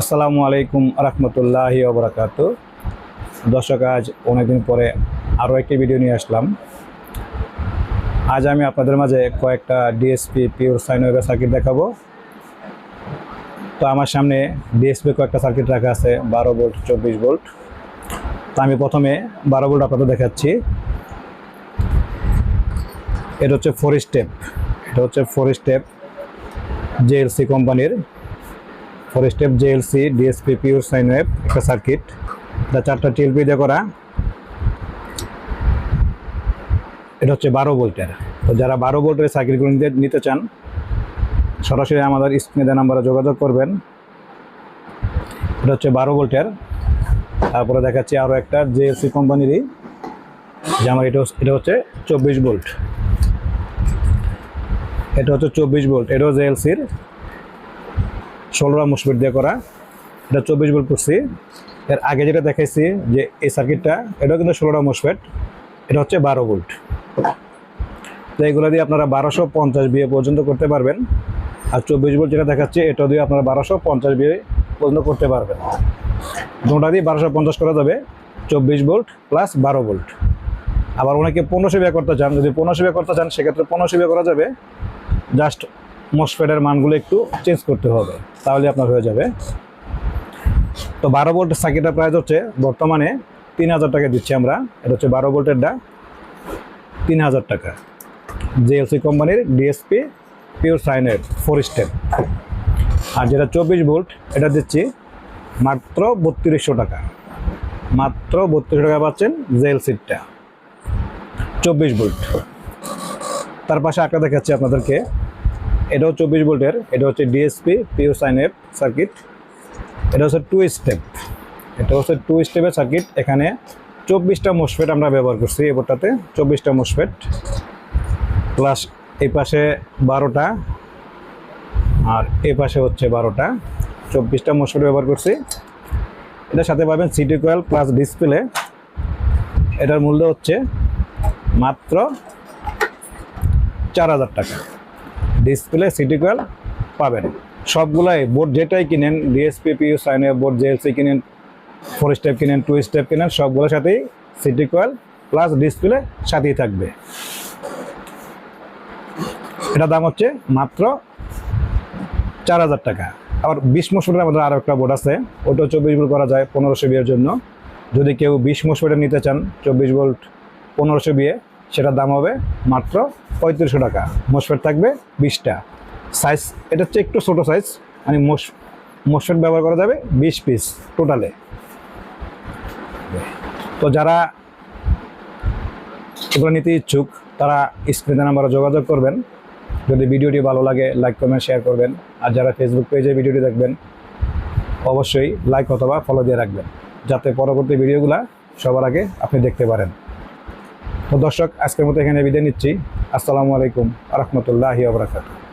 আসসালামু আলাইকুম রহমতুল্লাহি ওবরাকাত দর্শক, আজ অনেকদিন পরে আরও একটি ভিডিও নিয়ে আসলাম। আজ আমি আপনাদের মাঝে কয়েকটা ডিএসপি পিওর সাইন ওয়েভের সার্কিট দেখাবো। তো আমার সামনে ডিএসপি কয়েকটা সার্কিট রাখা আছে, বারো ভোল্ট চব্বিশ ভোল্ট তো আমি প্রথমে বারো ভোল্ট আপনাদের দেখাচ্ছি। এটা হচ্ছে ফোর স্টেপ এটা হচ্ছে ফোর স্টেপ জেএলসি কোম্পানির four step JLC DSP pure sine wave একটা সার্কিট এটা চারটা টিএলপি দিয়ে করা। এটা হচ্ছে বারো ভোল্টের। তো যারা বারো ভোল্টের সার্কিটগুলো নিতে চান, সরাসরি আমাদের স্ক্রিনে নাম্বারে যোগাযোগ করবেন। এটা হচ্ছে বারো ভোল্টের। তারপরে দেখাচ্ছি আরও একটা জেএলসি কোম্পানিরই, যে আমার এটা এটা হচ্ছে চব্বিশ ভোল্ট। এটা হচ্ছে চব্বিশ ভোল্ট, এটাও জেএলসির ষোলোটা মুসফিট দিয়ে করা। এটা চব্বিশ ভোল্ট করছি। এর আগে যেটা দেখাইছি যে এই সার্কিটটা এটাও কিন্তু ষোলোটা মুসফেট এটা হচ্ছে বারো ভোল্ট। তো এইগুলো দিয়ে আপনারা বারোশো পঞ্চাশ বিয়ে পর্যন্ত করতে পারবেন। আর চব্বিশ ভোল্ট যেটা দেখাচ্ছে এটা দিয়ে আপনারা বারোশো পঞ্চাশ বিয়ে পর্যন্ত করতে পারবেন। দুটা দিয়ে বারোশো পঞ্চাশ করা যাবে। চব্বিশ ভোল্ট প্লাস বারো ভোল্ট। আবার অনেকে পনেরোশো বিয়ে করতে চান, যদি পনেরোশো বিয়ে করতে চান, সেক্ষেত্রে পনেরোশো বিয়ে করা যাবে। জাস্ট মসফেটের মানগুলো একটু চেঞ্জ করতে হবে, তাহলে আপনার হয়ে যাবে। তো বারো ভোল্টের সার্কিটের প্রাইস হচ্ছে বর্তমানে তিন হাজার টাকা দিচ্ছি আমরা। এটা হচ্ছে বারো ভোল্টেরটা তিন হাজার টাকা। জেএলসি কোম্পানির ডিএসপি পিওর সাইনের ফোর স্টেপ আর যেটা চব্বিশ ভোল্ট এটা দিচ্ছি মাত্র বত্রিশশো টাকা। মাত্র বত্রিশশো টাকা পাচ্ছেন জেএলসিটা চব্বিশ ভোল্ট তার পাশে একটা দেখাচ্ছি আপনাদেরকে। এটাও চব্বিশ ভোল্টের, এটা হচ্ছে DSP pure sine F circuit এটা হচ্ছে টু স্টেপ এটা হচ্ছে টু স্টেপের সার্কিট এখানে চব্বিশটা মোসফেট আমরা ব্যবহার করছি এই বোর্ডটাতে, চব্বিশটা মোসফেট প্লাস এই পাশে বারোটা, আর এই পাশে হচ্ছে বারোটা। চব্বিশটা মোসফেট ব্যবহার করছি। এটার সাথে পাবেন সিটি কোয়েল প্লাস ডিসপ্লে এটার মূল্য হচ্ছে মাত্র চার হাজার টাকা। ডিসপ্লে সিটি কোয়েল পাবেন। সবগুলাই বোর্ড যেটাই কিনেন ডিএসপি পিউ সাইনে বোর্ড জেএলসি কিনেন ফোর স্টেপ কিনেন টু স্টেপ কিনেন, সবগুলোর সাথেই সিটি কোয়েল প্লাস ডিসপ্লে সাথেই থাকবে। এটা দাম হচ্ছে মাত্র চার হাজার টাকা। আবার বিশ মশফেটের আমাদের আরও একটা বোর্ড আছে, ওটাও চব্বিশ ভোল্ট করা যায় পনেরোশো বিয়ের জন্য। যদি কেউ বিশ মশফেটের নিতে চান, চব্বিশ ভোল্ট পনেরোশো বিয়ে সেটার দাম হবে মাত্র পঁয়ত্রিশশো টাকা। মসফেট থাকবে বিশটা। সাইজ এটা হচ্ছে একটু ছোটো সাইজ মানে মোস মসফেট ব্যবহার করা যাবে বিশ পিস টোটালে তো যারা এগুলো নিতে ইচ্ছুক, তারা স্ক্রিনে নাম্বারে যোগাযোগ করবেন। যদি ভিডিওটি ভালো লাগে লাইক কমেন্ট শেয়ার করবেন। আর যারা ফেসবুক পেজে ভিডিওটি দেখবেন, অবশ্যই লাইক অথবা ফলো দিয়ে রাখবেন। যাতে পরবর্তী ভিডিওগুলো সবার আগে আপনি দেখতে পারেন। দর্শক আজকের মতো এখানে বিদায় নিচ্ছি। আসসালামু আলাইকুম রহমতুল্লাহ আবরাকাত